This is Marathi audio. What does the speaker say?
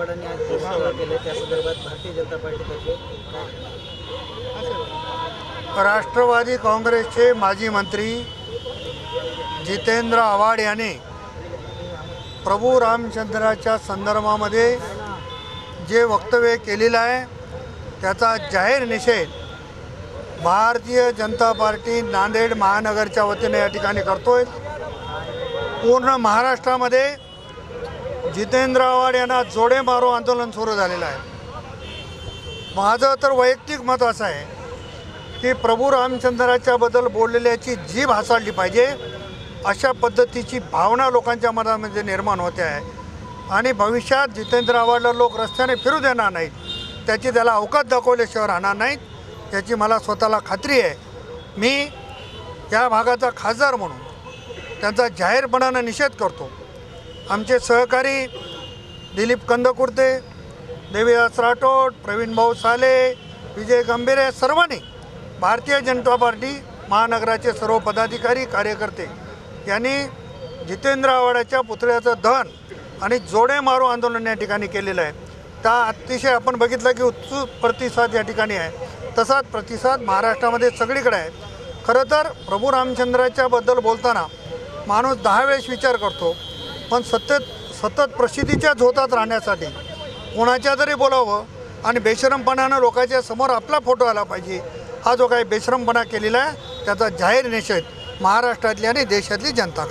आव्हाडांनी आज घोषणा केले त्या संदर्भात भारतीय जनता पार्टीतर्फे राष्ट्रवादी काँग्रेसचे माजी मंत्री जितेंद्र आव्हाड यांनी प्रभू रामचंद्राच्या संदर्भामध्ये जे वक्तव्य केलेलं आहे त्याचा जाहीर निषेध भारतीय जनता पार्टी नांदेड महानगरच्या वतीने या ठिकाणी करतोय. पूर्ण महाराष्ट्रामध्ये जितेंद्र आव्हाड यांना जोडे मारो आंदोलन सुरू झालेलं आहे. माझं तर वैयक्तिक मत असं आहे की प्रभू रामचंद्राच्याबद्दल बोललेल्याची जीभ हासाळली पाहिजे अशा पद्धतीची भावना लोकांच्या मनामध्ये निर्माण होते आहे. आणि भविष्यात जितेंद्र आव्हाडला लोक रस्त्याने फिरू देणार नाहीत. त्याची त्याला अवकाश दाखवल्याशिवाय राहणार नाहीत. याची मला स्वतःला खात्री आहे. मी या भागाचा खासदार म्हणून त्यांचा जाहीरपणानं निषेध करतो. आमचे सहकारी दिलीप कंदकुर्ते देवीदास राठोड प्रवीण भाऊ साले विजय गंभीरे सर्वांनी भारतीय जनता पार्टी महानगराचे सर्व पदाधिकारी कार्यकर्ते यांनी जितेंद्र आव्हाडाच्या पुतळ्याचं दहन आणि जोडे मारो आंदोलन या ठिकाणी केलेलं आहे. त्या अतिशय आपण बघितलं की उत्सुक प्रतिसाद या ठिकाणी आहे. तसाच प्रतिसाद महाराष्ट्रामध्ये सगळीकडे आहे. खरं तर प्रभू रामचंद्राच्याबद्दल बोलताना माणूस दहा वेळेस विचार करतो पण सतत सतत प्रसिद्धीच्या झोतात राहण्यासाठी. कोणाच्या तरी बोलावं आणि बेशरमपणानं लोकांच्या समोर आपला फोटो आला पाहिजे हा जो काही बेशरमपणा केलेला आहे त्याचा जाहीर निषेध महाराष्ट्रातली आणि देशातली जनता